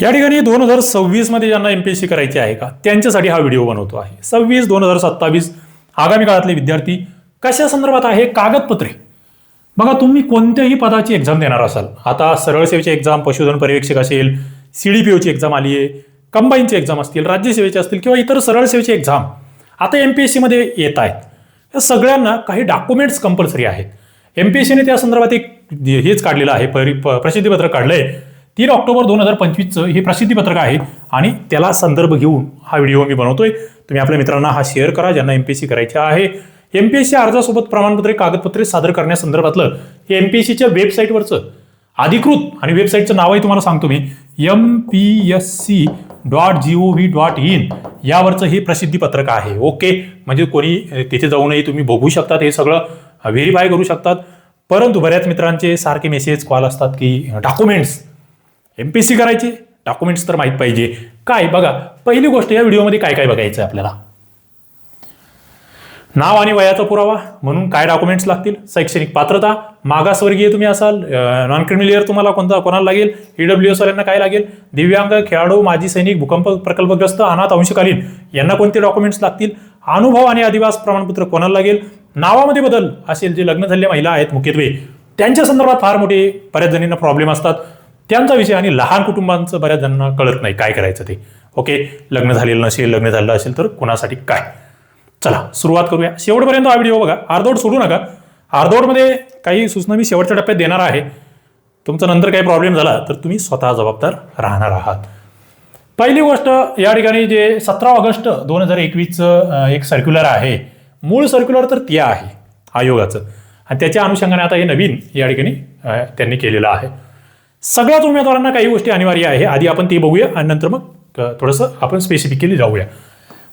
या ठिकाणी दोन हजार सव्वीसमध्ये ज्यांना एम पी एस सी करायची आहे का त्यांच्यासाठी हा व्हिडिओ बनवतो आहे. सव्वीस दोन हजार सत्तावीस आगामी काळातले विद्यार्थी कशा संदर्भात आहे? कागदपत्रे. बघा तुम्ही कोणत्याही पदाची एक्झाम देणार असाल. आता सरळ सेवेची एक्झाम पशुधन पर्यवेक्षक असेल सी डी पी ओची एक्झाम आली आहे कंबाईनची एक्झाम असतील राज्यसेवेची असतील किंवा इतर सरळ सेवेची एक्झाम आता एम पी एस सीमध्ये येत आहेत. या सगळ्यांना काही डॉक्युमेंट्स कंपल्सरी आहेत. एम पी एस सीने त्या संदर्भात एक हेच काढलेलं आहे परि प्रसिद्धीपत्र प्रसिद्धीपत्रक काढलं आहे तीन ऑक्टोबर दोन हजार पंचवीसचं हे प्रसिद्धीपत्रक आहे आणि त्याला संदर्भ घेऊन हा व्हिडिओ मी बनवतोय. तुम्ही आपल्या मित्रांना हा शेअर करा ज्यांना एम पी एस सी करायचे आहे. एम पी एस सी अर्जासोबत प्रमाणपत्रे कागदपत्रे सादर करण्यासंदर्भातलं हे एम पी एस सीच्या वेबसाईटवरचं अधिकृत आणि वेबसाईटचं नावही तुम्हाला सांगतो मी M P S C dot G O V dot in यावरचं हे प्रसिद्धी पत्रक आहे. ओके? म्हणजे कोणी तिथे जाऊनही तुम्ही बघू शकतात हे सगळं व्हेरीफाय करू शकतात. परंतु बऱ्याच मित्रांचे सारखे मेसेज कॉल असतात की डॉक्युमेंट्स एम पी सी करायचे? डॉक्युमेंट्स तर माहीत पाहिजे. काय? बघा पहिली गोष्ट या व्हिडिओमध्ये काय काय बघायचं आहे आपल्याला? नाव आणि वयाचा पुरावा म्हणून काय डॉक्युमेंट्स लागतील? शैक्षणिक पात्रता मागासवर्गीय तुम्ही असाल नॉन क्रिमिलियर तुम्हाला कोणता कोणाला लागेल? ईडब्ल्यू एस वाल्यांना काय लागेल? दिव्यांग खेळाडू माजी सैनिक भूकंप प्रकल्पग्रस्त अनाथ अंशकालीन यांना कोणते डॉक्युमेंट्स लागतील? अनुभव आणि अधिवास प्रमाणपत्र कोणाला लागेल? नावामध्ये बदल असेल जे लग्न झालेल्या महिला आहेत मुख्यत्वे त्यांच्या संदर्भात फार मोठे बऱ्याच जणींना प्रॉब्लेम असतात. त्यांचा विषय आणि लहान कुटुंबांचं बऱ्याच जणांना कळत नाही काय करायचं ते. ओके लग्न झालेलं नसेल लग्न झालेलं असेल तर कोणासाठी काय? चला सुरुवात करूया. शेवटपर्यंत हा व्हिडिओ बघा. अर्धवट सोडू नका. अर्धवटमध्ये काही सूचना मी शेवटच्या टप्प्यात देणार आहे. तुमचा नंतर काही प्रॉब्लेम झाला तर तुम्ही स्वतः जबाबदार राहणार आहात. पहिली गोष्ट या ठिकाणी जे सतरा ऑगस्ट दोन हजार एकवीसचं एक सर्क्युलर आहे. मूळ सर्क्युलर तर ते आहे आयोगाचं. आणि त्याच्या अनुषंगाने आता हे नवीन या ठिकाणी त्यांनी केलेलं आहे. सगळ्याच उमेदवारांना काही गोष्टी अनिवार्य आहे. आधी आपण ते बघूया आणि नंतर मग थोडंसं आपण स्पेसिफिकली जाऊया.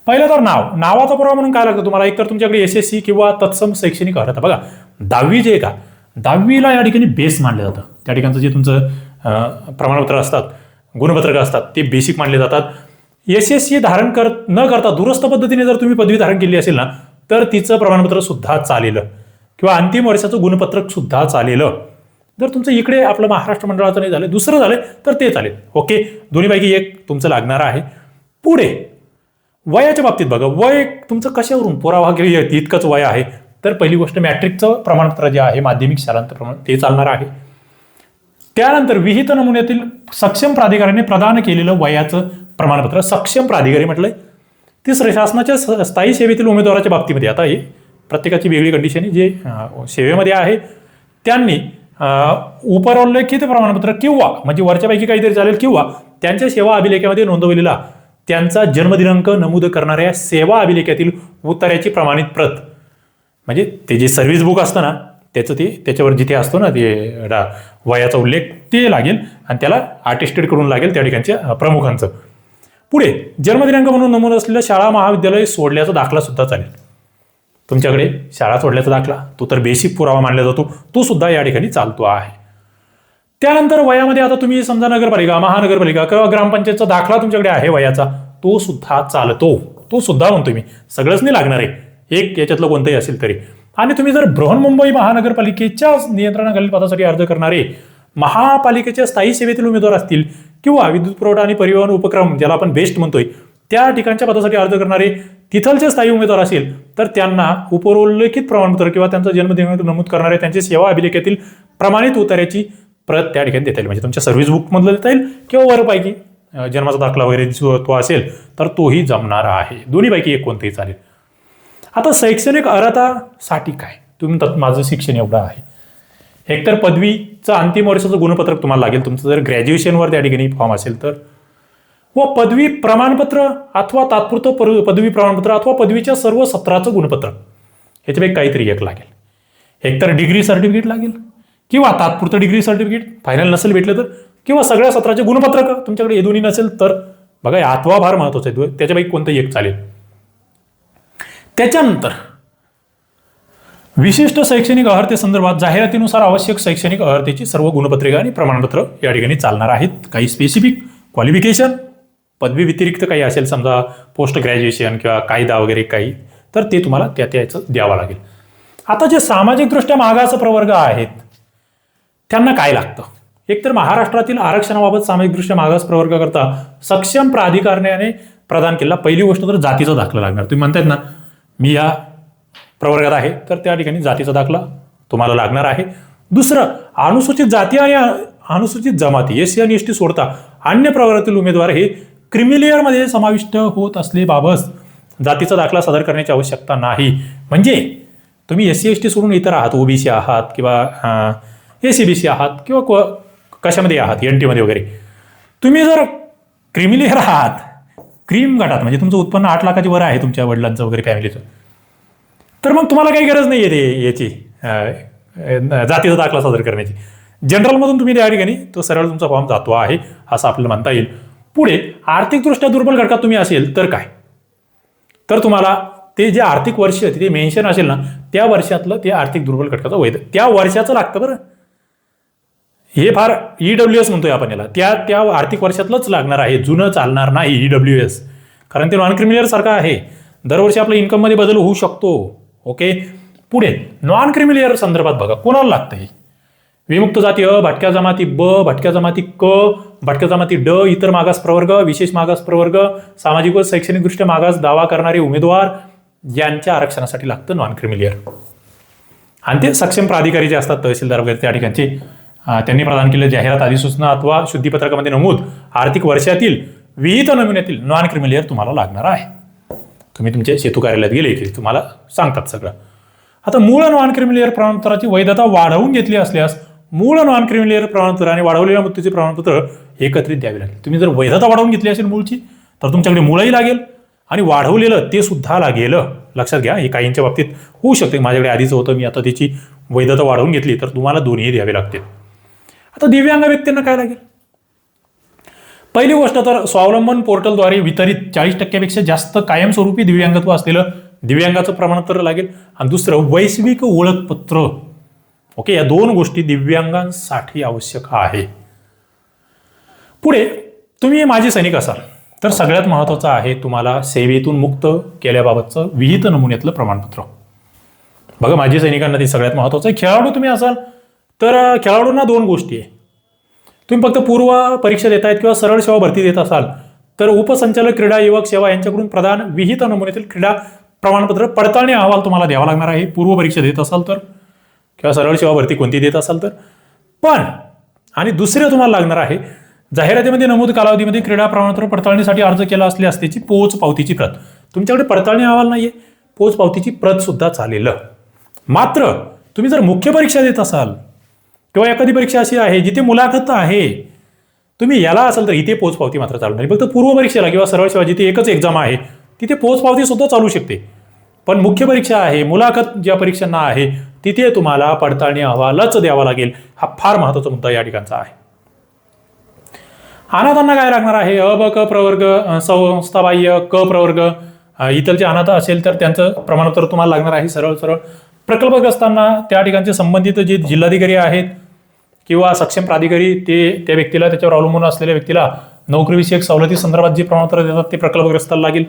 पहिलं तर नाव. नावाचा पुरावा म्हणून काय लागतं तुम्हाला? एकतर तुमच्याकडे एस एस सी किंवा तत्सम शैक्षणिक अर्हता. बघा दहावी जे आहे का दहावीला या ठिकाणी बेस मानलं जातं. त्या ठिकाणचं जे तुमचं प्रमाणपत्र असतात गुणपत्रक असतात ते बेसिक मानले जातात. एस एस सी धारण कर न करता दुरुस्त पद्धतीने जर तुम्ही पदवी धारण केली असेल ना तर तिचं प्रमाणपत्र सुद्धा चालेलं. किंवा अंतिम वर्षाचं गुणपत्रक सुद्धा चालेलं. जर तुमचं इकडे आपलं महाराष्ट्र मंडळाचं नाही झालं दुसरं झालं तर ते चालेल ओके? दोन्हीपैकी एक तुमचं लागणार आहे. पुढे वयाच्या बाबतीत बघा. वय तुमचं कशावरून पुरावा किंवा इतकंच वय आहे. तर पहिली गोष्ट मॅट्रिकचं प्रमाणपत्र जे आहे माध्यमिक शालांत प्रमाण ते चालणार आहे. त्यानंतर विहित नमुन्यातील सक्षम प्राधिकाऱ्याने प्रदान केलेलं वयाचं प्रमाणपत्र सक्षम प्राधिकारी म्हटलंय. तिसरं शासनाच्या स्थायी सेवेतील उमेदवाराच्या बाबतीमध्ये आता हे प्रत्येकाची वेगळी कंडिशन आहे जे सेवेमध्ये आहे त्यांनी उपरोल्लेखित प्रमाणपत्र किंवा म्हणजे वरच्यापैकी काहीतरी चालेल किंवा त्यांच्या सेवा अभिलेखामध्ये नोंदवलेला त्यांचा जन्मदिनांक नमूद करणाऱ्या सेवा अभिलेखातील उतार्याची प्रमाणित प्रत. म्हणजे ते जे सर्व्हिस बुक असतं ना त्याचं ते त्याच्यावर जिथे असतो ना ते वयाचा उल्लेख ते लागेल आणि त्याला आर्टिस्टेड करून लागेल त्या ठिकाणच्या प्रमुखांचं. पुढे जन्मदिनांक म्हणून नमूद असलेलं शाळा महाविद्यालय सोडल्याचा दाखला सुद्धा चालेल. तुमच्याकडे शाळा सोडल्याचा दाखला तो तर बेसिक पुरावा मानला जातो तो सुद्धा या ठिकाणी चालतो आहे. त्यानंतर वयामध्ये आता तुम्ही समजा नगरपालिका महानगरपालिका किंवा ग्रामपंचायतचा दाखला तुमच्याकडे आहे वयाचा तो सुद्धा चालतो. तो सुद्धा म्हणतो मी सगळंच नाही लागणार आहे. एक याच्यातलं कोणतंही असेल तरी. आणि तुम्ही जर बृहन्मुंबई महानगरपालिकेच्या नियंत्रणाखालील पदासाठी अर्ज करणारे महापालिकेच्या स्थायी सेवेतील उमेदवार असतील किंवा विद्युत पुरवठा आणि परिवहन उपक्रम ज्याला आपण बेस्ट म्हणतोय त्या ठिकाणच्या पदासाठी अर्ज करणारे तिथलचे स्थायी उमेदवार असेल तर त्यांना उपरोल्लेखित प्रमाणपत्र किंवा त्यांचा जन्मदिनांक नमूद करणारे त्यांची सेवा अभिलेखातील प्रमाणित उतार्याची प्रत त्या ठिकाणी देता येईल. म्हणजे तुमच्या सर्व्हिस बुकमधलं देता येईल किंवा वरपैकी जन्माचा दाखला वगैरे तो असेल तर तोही जमणार आहे. दोन्हीपैकी एक कोणतेही चालेल. आता शैक्षणिक अर्हतासाठी काय? तुम्ही म्हणतात माझं शिक्षण एवढं आहे. एकतर पदवीचं अंतिम वर्षाचं गुणपत्रक तुम्हाला लागेल. तुमचं जर ग्रॅज्युएशनवर त्या ठिकाणी फॉर्म असेल तर व पदवी प्रमाणपत्र अथवा तात्पुरतं पर- पदवी प्रमाणपत्र अथवा पदवीच्या सर्व सत्राचं गुणपत्र. ह्याच्यापैकी काहीतरी एक लागेल. एकतर डिग्री सर्टिफिकेट लागेल किंवा तात्पुरतं डिग्री सर्टिफिकेट फायनल नसेल भेटलं तर किंवा सगळ्या सत्राचे गुणपत्रक तुमच्याकडे हे दोन्ही नसेल तर बघा हे अथवा फार महत्वाचं आहे. त्याच्यापैकी कोणतंही एक चालेल. त्याच्यानंतर विशिष्ट शैक्षणिक अर्हतेसंदर्भात जाहिरातीनुसार आवश्यक शैक्षणिक अर्हतेची सर्व गुणपत्रिका आणि प्रमाणपत्र या ठिकाणी चालणार आहेत. काही स्पेसिफिक क्वालिफिकेशन पदवी व्यतिरिक्त काही असेल समजा पोस्ट ग्रॅज्युएशन किंवा कायदा वगैरे काही तर ते तुम्हाला त्या त्याचं द्यावं लागेल. आता जे सामाजिकदृष्ट्या मागास प्रवर्ग आहेत त्यांना काय लागतं? एकतर महाराष्ट्रातील आरक्षणाबाबत सामाजिकदृष्ट्या मागास प्रवर्गाकरता सक्षम प्राधिकरणाने प्रदान केला पहिली गोष्ट तर जातीचा दाखला लागणार. तुम्ही म्हणतायत ना मी या प्रवर्गात आहे तर त्या ठिकाणी जातीचा दाखला तुम्हाला लागणार आहे. दुसरं अनुसूचित जाती आणि अनुसूचित जमाती एस सी आणि एस टी सोडता अन्य प्रवर्गातील उमेदवार हे क्रिमिलियरमध्ये समाविष्ट होत असलेबाबत जातीचा दाखला सादर करण्याची आवश्यकता नाही. म्हणजे तुम्ही एस सी एस टी सोडून इतर आहात ओबीसी आहात किंवा ए सी बी सी आहात किंवा क- कशामध्ये आहात एन टीमध्ये वगैरे. तुम्ही जर क्रिमिलियर आहात क्रीम गटात म्हणजे तुमचं उत्पन्न आठ लाखाची वर आहे तुमच्या वडिलांचं वगैरे फॅमिलीचं तर मग तुम्हाला काही गरज नाही आहे ते याची जातीचा दाखला सादर करण्याची. जनरलमधून तुम्ही त्या ठिकाणी तो सरळ तुमचा फॉर्म जातो आहे असं आपल्याला म्हणता येईल. पुढे आर्थिकदृष्ट्या दुर्बल घटकात तुम्ही असेल तर काय? तर तुम्हाला ते जे आर्थिक वर्ष ते मेन्शन असेल ना त्या वर्षातलं ते आर्थिक दुर्बल घटकाचं वैध. त्या वर्षाचं लागतं बरं. हे फार ई डब्ल्यू एस म्हणतोय आपण याला. त्या त्या आर्थिक वर्षातलंच लागणार आहे. जुनं चालणार नाही ई डब्ल्यू एस कारण ते नॉन क्रिमिनल सारखं आहे. दरवर्षी आपल्या इन्कममध्ये बदल होऊ शकतो. ओके पुढे नॉन क्रिमिलियर संदर्भात बघा. कोणाला लागतं हे विमुक्त जाती अ भटक्या जमाती ब भटक्या जमाती क भटक्या जमाती ड इतर मागास प्रवर्ग विशेष मागास प्रवर्ग सामाजिक व शैक्षणिकदृष्ट्या मागास दावा करणारे उमेदवार यांच्या आरक्षणासाठी लागतं नॉन क्रिमिलियर आणि ते सक्षम प्राधिकारी जे असतात तहसीलदार वगैरे त्या ठिकाणचे त्यांनी प्रदान केलेल्या जाहिरात अधिसूचना अथवा शुद्धीपत्रकामध्ये नमूद आर्थिक वर्षातील विहित नमुन्यातील नॉन क्रिमिलियर तुम्हाला लागणार आहे. तुम्ही तुमच्या सेतू कार्यालयात गेले की तुम्हाला सांगतात सगळं. आता मूळ नॉन क्रिमिलियर प्रमाणपत्राची वैधता वाढवून घेतली असल्यास मूळ नॉन क्रिमिलियर प्रमाणपत्र आणि वाढवलेल्या मृत्यूचे प्रमाणपत्र एकत्रित द्यावे लागेल. तुम्ही जर वैधता वाढवून घेतली असेल मूळची तर तुमच्याकडे मुळंही लागेल आणि वाढवलेलं ते सुद्धा लागेल. लक्षात घ्या हे काहींच्या बाबतीत होऊ शकते. माझ्याकडे आधीच होतं मी आता त्याची वैधता वाढवून घेतली तर तुम्हाला दोन्ही द्यावे लागतील. आता दिव्यांग व्यक्तींना काय लागेल? पहिली गोष्ट तर स्वावलंबन पोर्टलद्वारे वितरित चाळीस टक्क्यापेक्षा जास्त कायमस्वरूपी दिव्यांगत्व असलेलं दिव्यांगाचं प्रमाणपत्र लागेल. आणि दुसरं वैश्विक ओळखपत्र. ओके या दोन गोष्टी दिव्यांगांसाठी आवश्यक आहे. पुढे तुम्ही माजी सैनिक असाल तर सगळ्यात महत्त्वाचं आहे तुम्हाला सेवेतून मुक्त केल्याबाबतचं विहित नमुन्यातलं प्रमाणपत्र. बघा माजी सैनिकांना ते सगळ्यात महत्त्वाचं आहे. खेळाडू तुम्ही असाल तर खेळाडूंना दोन गोष्टी आहे. तुम्ही फक्त पूर्व परीक्षा देतायत किंवा सरळ सेवा भरती देत असाल तर उपसंचालक क्रीडा युवक सेवा यांच्याकडून प्रदान विहित नमुन्यातील क्रीडा प्रमाणपत्र पडताळणी अहवाल तुम्हाला द्यावा लागणार आहे. पूर्व परीक्षा देत असाल तर किंवा सरळ सेवा भरती कोणती देत असाल तर. पण आणि दुसरे तुम्हाला लागणार आहे जाहिरातीमध्ये नमूद कालावधीमध्ये क्रीडा प्रमाणपत्र पडताळणीसाठी अर्ज केला असल्यास त्याची पोच पावतीची प्रत. तुमच्याकडे पडताळणी अहवाल नाहीये. पोच पावतीची प्रत सुद्धा चालेल. मात्र तुम्ही जर मुख्य परीक्षा देत असाल किंवा एखादी परीक्षा अशी आहे जिथे मुलाखत आहे तुम्ही याला असाल तर इथे पोच पावती मात्र चालू नाही. फक्त पूर्व परीक्षेला किंवा सरळ सेवा जिथे एकच एक्झाम आहे तिथे पोच पावती सुद्धा चालू शकते. पण मुख्य परीक्षा आहे मुलाखत ज्या परीक्षांना आहे तिथे तुम्हाला पडताळणी अहवालच द्यावा लागेल. हा फार महत्त्वाचा मुद्दा या ठिकाणचा आहे. अनाथांना काय लागणार आहे? अ ब क प्रवर्ग संस्थाबाह्य क प्रवर्ग इतरचे इथलचे अनाथ असेल तर त्यांचं प्रमाणपत्र तुम्हाला लागणार आहे सरळ सरळ. प्रकल्पग्रस्तांना त्या ठिकाणचे संबंधित जे जिल्हाधिकारी आहेत किंवा सक्षम प्राधिकारी ते त्या व्यक्तीला त्याच्यावर अवलंबून असलेल्या व्यक्तीला नोकरीविषयक सवलती संदर्भात जे प्रमाणपत्र देतात ते प्रकल्पग्रस्ताला लागेल.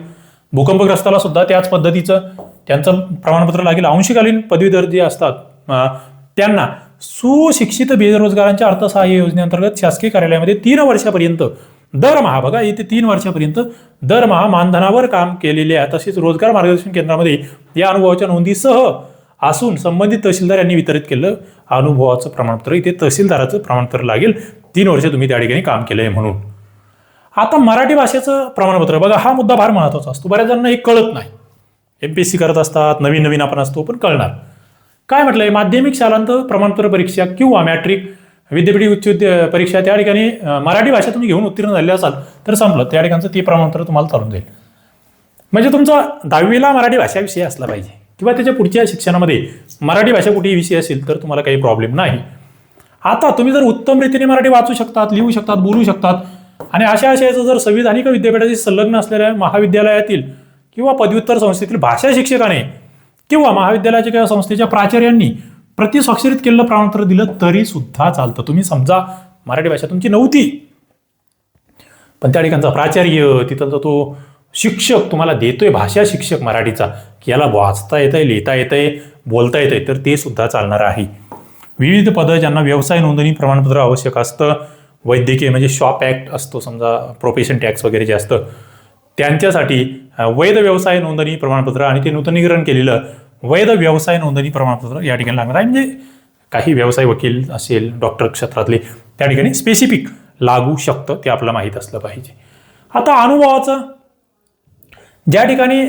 भूकंपग्रस्ताला सुद्धा त्याच पद्धतीचं त्यांचं प्रमाणपत्र लागेल. अंशकालीन पदवीधर जे असतात त्यांना सुशिक्षित बेरोजगारांच्या अर्थसहाय्य योजनेअंतर्गत शासकीय कार्यालयामध्ये तीन वर्षापर्यंत दरमहा बघा इथे तीन वर्षापर्यंत दरमहा मानधनावर काम केलेले आहे. तसेच रोजगार मार्गदर्शन केंद्रामध्ये या अनुभवाच्या नोंदीसह असून संबंधित तहसीलदार यांनी वितरित केलं. अनुभवाचं प्रमाणपत्र इथे तहसीलदाराचं प्रमाणपत्र लागेल. तीन वर्ष तुम्ही त्या ठिकाणी काम केलंय म्हणून. आता मराठी भाषेचं प्रमाणपत्र बघा हा मुद्दा फार महत्त्वाचा असतो. बऱ्याच जणांना हे कळत नाही. एम पी एस सी करत असतात नवीन नवीन आपण असतो पण कळणार. काय म्हटलंय? माध्यमिक शालांत प्रमाणपत्र परीक्षा किंवा मॅट्रिक विद्यापीठ उच्च परीक्षा त्या ठिकाणी मराठी भाषा तुम्ही घेऊन उत्तीर्ण झाले असाल तर संपलं. त्या ठिकाणचं ते प्रमाणपत्र तुम्हाला चालून जाईल म्हणजे तुमचा दहावीला मराठी भाषा विषय असला पाहिजे किंवा त्याच्या पुढच्या शिक्षणामध्ये मराठी भाषा कुठेही विषय असेल तर तुम्हाला काही प्रॉब्लेम नाही. आता तुम्ही जर उत्तम रीतीने मराठी वाचू शकतात लिहू शकतात बोलू शकतात आणि अशा अशाचं जर संविधानिक विद्यापीठाशी संलग्न असलेल्या महाविद्यालयातील किंवा पदव्युत्तर संस्थेतील भाषा शिक्षकाने किंवा महाविद्यालयाच्या किंवा संस्थेच्या प्राचार्यांनी प्रतिस्वाक्षरित केलेलं प्रमाणपत्र दिलं तरी सुद्धा चालतं. तुम्ही समजा मराठी भाषा तुमची नव्हती. पण त्या ठिकाणचा प्राचार्य तिथलचा तो शिक्षक तुम्हाला देतोय भाषा शिक्षक मराठीचा की याला वाचता येतंय लिहिता येतंय बोलता येतंय तर ते सुद्धा चालणार आहे. विविध पदं ज्यांना व्यवसाय नोंदणी प्रमाणपत्र आवश्यक असतं वैद्यकीय म्हणजे शॉप ॲक्ट असतो समजा प्रोफेशन टॅक्स वगैरे जे असतं त्यांच्यासाठी वैध व्यवसाय नोंदणी प्रमाणपत्र आणि ते नूतनीकरण केलेलं वैध व्यवसाय नोंदणी प्रमाणपत्र या ठिकाणी लागणार आहे. म्हणजे काही व्यवसाय वकील असेल डॉक्टर क्षेत्रातले त्या ठिकाणी स्पेसिफिक लागू शकतं ते आपल्याला माहीत असलं पाहिजे. आता अनुभवाचं ज्या ठिकाणी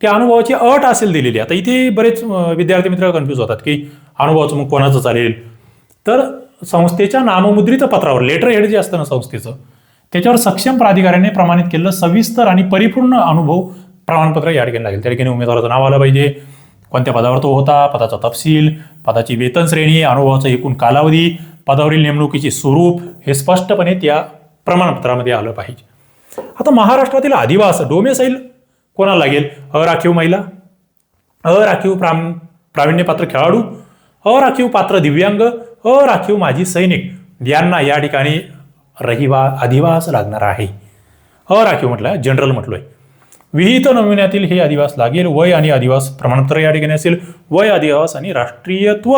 त्या अनुभवाची अट असेल दिलेली आता इथे बरेच विद्यार्थी मित्र कन्फ्यूज होतात की अनुभवाचं मग कोणाचं चालेल? तर संस्थेच्या नाममुद्रित पत्रावर लेटर हेड जे असतं ना संस्थेचं त्याच्यावर सक्षम प्राधिकाऱ्याने प्रमाणित केलेलं सविस्तर आणि परिपूर्ण अनुभव प्रमाणपत्र या ठिकाणी लागेल. त्या ठिकाणी उमेदवाराचं नाव आलं पाहिजे. कोणत्या पदावर तो होता पदाचा तपशील पदाची वेतन श्रेणी अनुभवाचा एकूण कालावधी पदावरील नेमणुकीचे स्वरूप हे स्पष्टपणे त्या प्रमाणपत्रामध्ये आलं पाहिजे. आता महाराष्ट्रातील आदिवास डोमेसाईल कोणाला लागेल? अराखीव महिला अराखीव प्राम प्रावीण्यपात्र खेळाडू अराखीव पात्र दिव्यांग अराखीव माजी सैनिक यांना या ठिकाणी रहिवा अधिवास लागणार आहे. अ राखीव म्हटलं जनरल म्हटलोय. विहित नमुन्यातील हे अधिवास लागेल वय आणि अधिवास प्रमाणपत्र या ठिकाणी असेल. वय अधिवास आणि राष्ट्रीयत्व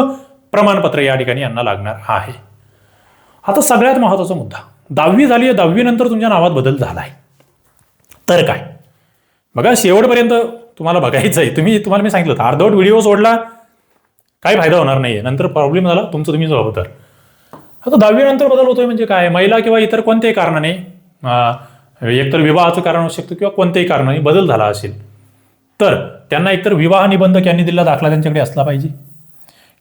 प्रमाणपत्र या ठिकाणी यांना लागणार आहे. आता सगळ्यात महत्त्वाचा मुद्दा. दहावी झाली आहे दहावीनंतर तुमच्या नावात बदल झाला आहे तर काय? बघा शेवटपर्यंत तुम्हाला बघायचं आहे. तुम्ही तुम्हाला मी सांगितलं होतं अर्धवट व्हिडिओ सोडला. काही फायदा होणार नाही आहे नंतर प्रॉब्लेम झाला तुमचं तुम्ही जबाबदार. आता दहावीनंतर बदल होतोय म्हणजे काय? महिला किंवा इतर कोणत्याही कारणाने एकतर विवाहाचं कारण असू शकतं किंवा कोणत्याही कारणाने बदल झाला असेल तर त्यांना एकतर विवाह निबंधक यांनी दिलेला दाखला त्यांच्याकडे असला पाहिजे.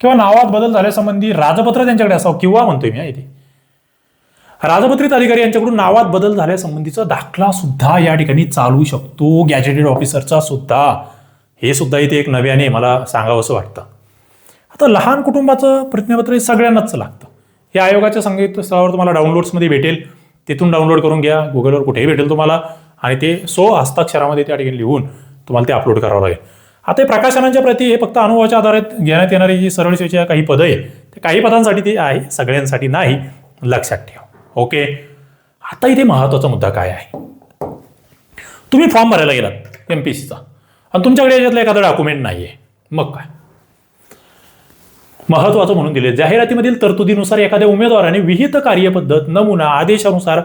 किंवा नावात बदल झाल्यासंबंधी राजपत्र त्यांच्याकडे असावं किंवा म्हणतोय मी इथे राजपत्रित अधिकारी यांच्याकडून नावात बदल झाल्यासंबंधीचा दाखला सुद्धा या ठिकाणी चालू शकतो. गॅजेटेड ऑफिसरचा सुद्धा. हे सुद्धा इथे एक नव्याने मला सांगावंसं वाटतं. आता लहान कुटुंबाचं प्रतिज्ञापत्र हे सगळ्यांनाच लागतं. हे आयोगाच्या संकेतस्थळावर तुम्हाला डाउनलोड्समध्ये भेटेल. तिथून डाउनलोड करून घ्या. गुगलवर कुठेही भेटेल तुम्हाला. आणि ते सो हस्ताक्षरामध्ये त्या ठिकाणी लिहून तुम्हाला ते अपलोड करावं लागेल. आता हे प्रकाशनांच्या प्रती हे फक्त अनुभवाच्या आधारात घेण्यात येणारी जी सरळ सेवेच्या काही पदं आहे ते काही पदांसाठी ते आहे सगळ्यांसाठी नाही. लक्षात ठेवा. ओके? आता इथे महत्त्वाचा मुद्दा काय आहे? तुम्ही फॉर्म भरायला गेलात एम पी सीचा आणि तुमच्याकडे याच्यातलं एखादं डॉक्युमेंट नाही आहे मग काय? महत्वाचं म्हणून दिले जाहिरातीमधील तरतुदीनुसार एखाद्या उमेदवाराने विहित कार्यपद्धत नमुना आदेशानुसार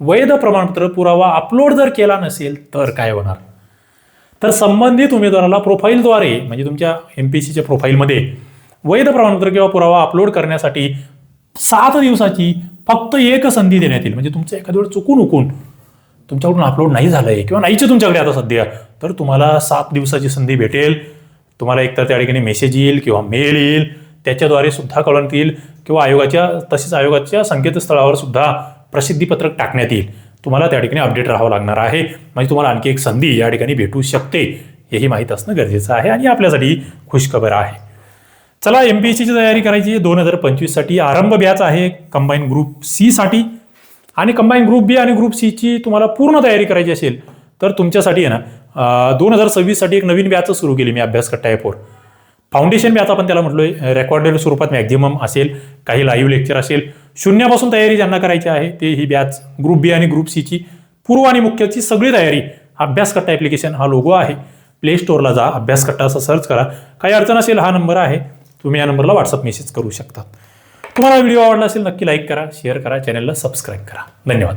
वैध प्रमाणपत्र पुरावा अपलोड जर केला नसेल तर काय होणार? तर संबंधित उमेदवाराला प्रोफाईलद्वारे म्हणजे तुमच्या एम पी सीच्या प्रोफाईलमध्ये वैध प्रमाणपत्र किंवा पुरावा अपलोड करण्यासाठी सात दिवसाची फक्त एक संधी देण्यात येईल. म्हणजे तुमचं एखाद्या वेळ चुकून उकून तुमच्याकडून अपलोड नाही झालं आहे किंवा नाहीचे तुमच्याकडे आता सध्या तर तुम्हाला सात दिवसाची संधी भेटेल. तुम्हाला एकतर त्या ठिकाणी मेसेज येईल किंवा मेल येईल. त्याच्याद्वारे सुद्धा कळवण्यात येईल किंवा आयोगाच्या तसेच आयोगाच्या संकेतस्थळावर सुद्धा प्रसिद्धीपत्रक टाकण्यात येईल. तुम्हाला त्या ठिकाणी अपडेट राहावं लागणार आहे. म्हणजे तुम्हाला आणखी एक संधी या ठिकाणी भेटू शकते हेही माहीत असणं गरजेचं आहे आणि आपल्यासाठी खुशखबर आहे. चला एम पी एस सीची तयारी करायची दोन हजार पंचवीससाठी आरंभ बॅच आहे कंबाईन ग्रुप सीसाठी आणि कंबाईन ग्रुप बी आणि ग्रुप सीची तुम्हाला पूर्ण तयारी करायची असेल तर तुमच्यासाठी आहे ना दोन हजार सव्वीससाठी एक नवीन बॅच सुरू केली मी अभ्यास कट्टा फाउंडेशन मी आता आपण त्याला म्हटलोय रेकॉर्डेड स्वरूपात मॅक्झिमम असेल काही लाईव्ह लेक्चर असेल. शून्यापासून तयारी ज्यांना करायची आहे ते ही बॅच ग्रुप बी आणि ग्रुप सीची पूर्व आणि मुख्यची सगळी तयारी अभ्यास कट्टा ॲप्लिकेशन हा लोगो आहे. प्ले स्टोअरला जा अभ्यास कट्टा असं सर्च करा. काही अडचण असेल हा नंबर आहे. तुम्ही या नंबरला व्हॉट्सअप मेसेज करू शकता. तुम्हाला व्हिडिओ आवडला असेल नक्की लाईक करा शेअर करा चॅनलला सबस्क्राईब करा. धन्यवाद.